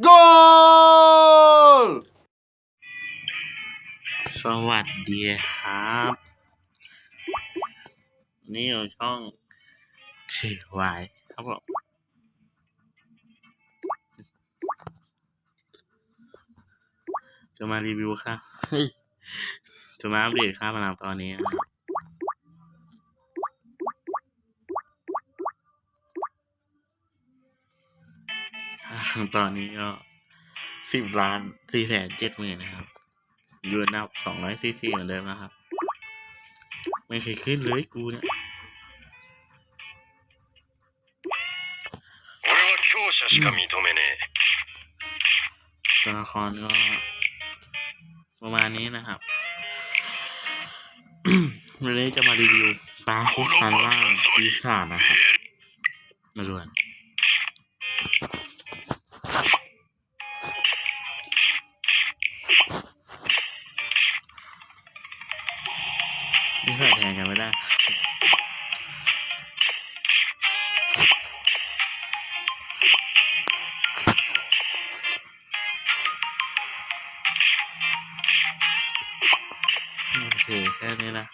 Goal! สวัสดีครับ นี่อยู่ช่องเชวายครับผมจะมารีวิวครับ จะมาอัปเดตค่าพลังตอนนี้นะครับ ตอนนี้ก็สิบล้านสี่แสนเจ็ดหมื่นนะครับยูนอัพสองร้อยซีซีเหมือนเดิมนะครับ ไม่เคยขึ้นเลยกูเนี่ย ตัวละครก็ ประมาณนี้นะครับวันนี้จะมารีวิวปลาคุกซันล่างปีศาจนะครับ มาดูกัน ปีศาจแทนกันไม่ได้โอเคแค่นี้นะ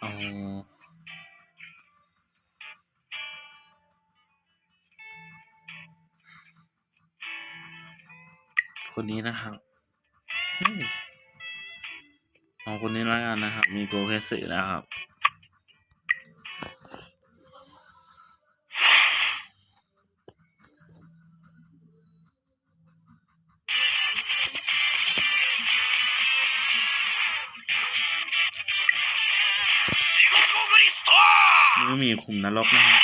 เอ คนนี้นะครับเอาคนนี้ละกันนะครับ มีโกแคสึนะครับนี่มีคุมนรกนะครับ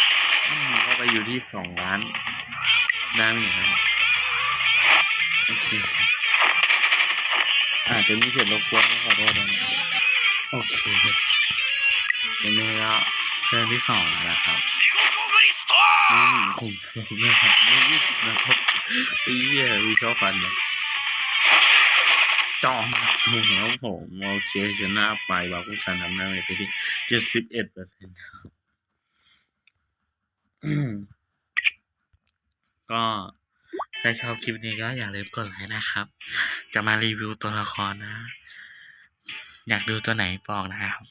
ก็ไปอยู่ที่สองล้านได้ไหมครับ โอเคอ่าจจะมีเสียงรบกวนขอโทษด้วยนะโอเควันนี้ก็เรื่องที่สองแล้วครับอืมผมไม่ครับไม่ยึดนะครับไอ้เหี้ยวิชอบฟันเนี่ยจอมแล้วผมโอเคชนะไปบาคุซันทำได้ไปที่เจ็ดสิบเอ็ดเปอร์เซ็นต์ก็ ใครชอบคลิปนี้ก็อย่าลืมกดไลค์นะครับ จะมารีวิวตัวละครนะ อยากดูตัวไหนบอกนะครับ